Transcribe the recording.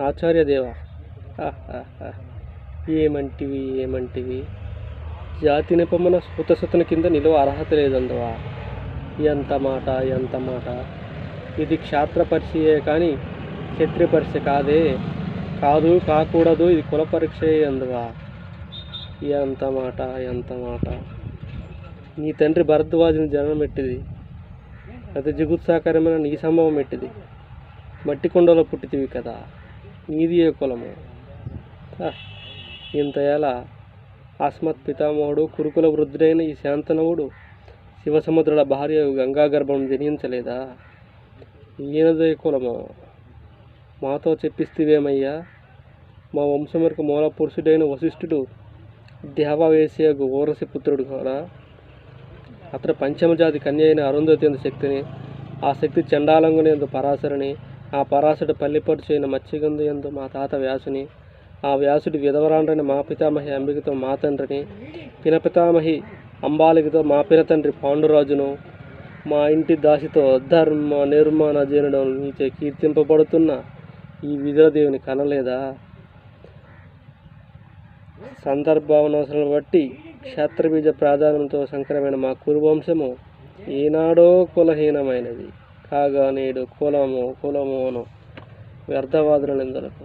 ఆచార్యదేవ ఆహాహా. ఏమంటివి ఏమంటివి? జాతి నిపమన సూతసతుని కింద నిలువ అర్హత లేదందువా? ఎంత మాట ఎంత మాట. ఇది క్షాత్ర కానీ క్షత్రియ కాదే. కాదు కాకూడదు ఇది కుల పరీక్షయే అందువా? ఎంత మాట ఎంత మాట. నీ తండ్రి భరద్వాజుని జననం ఎట్టిది? అతి జిగుత్సాకరమైన నీ సంభవం ఎట్టిది? మట్టి కొండలో పుట్టితివి కదా. నీది ఏ కులము? హ, అస్మత్ పితామహుడు కురుకుల వృద్ధుడైన ఈ శాంతనవుడు శివసముద్రుల భార్య గంగా గర్భం జనించలేదా? ఈయనదే కులము? మాతో చెప్పిస్తేవేమయ్యా? మా వంశములకు మూల పురుషుడైన వశిష్ఠుడు దేవవేశ్యకు ఓరసి పుత్రుడు కూడా అతడు పంచమజాతి కన్య అయిన అరుంధతి శక్తిని ఆ శక్తి చండాలంగుని ఎందు పరాశరుని ఆ పరాశుడు పల్లిపరుచు చేయని మత్స్యగంధు ఎందు మా తాత వ్యాసుని ఆ వ్యాసుడి విధవరాండ్రని మా పితామహి అంబికతో మా తండ్రిని పినపితామహి అంబాలికతో మా పినతండ్రి పాండురాజును మా ఇంటి దాసితో ధర్మ నిర్మాణ జీర్ణం నీచే కీర్తింపబడుతున్న ఈ విదురదేవుని కనలేదా? సందర్భావనవసరాలను బట్టి క్షేత్రబీజ ప్రాధాన్యంతో సంకరమైన మా కురువంశము ఈనాడో కులహీనమైనది. కాగా నేడు కులము కులము అను వ్యర్థవాదుల నిందలకు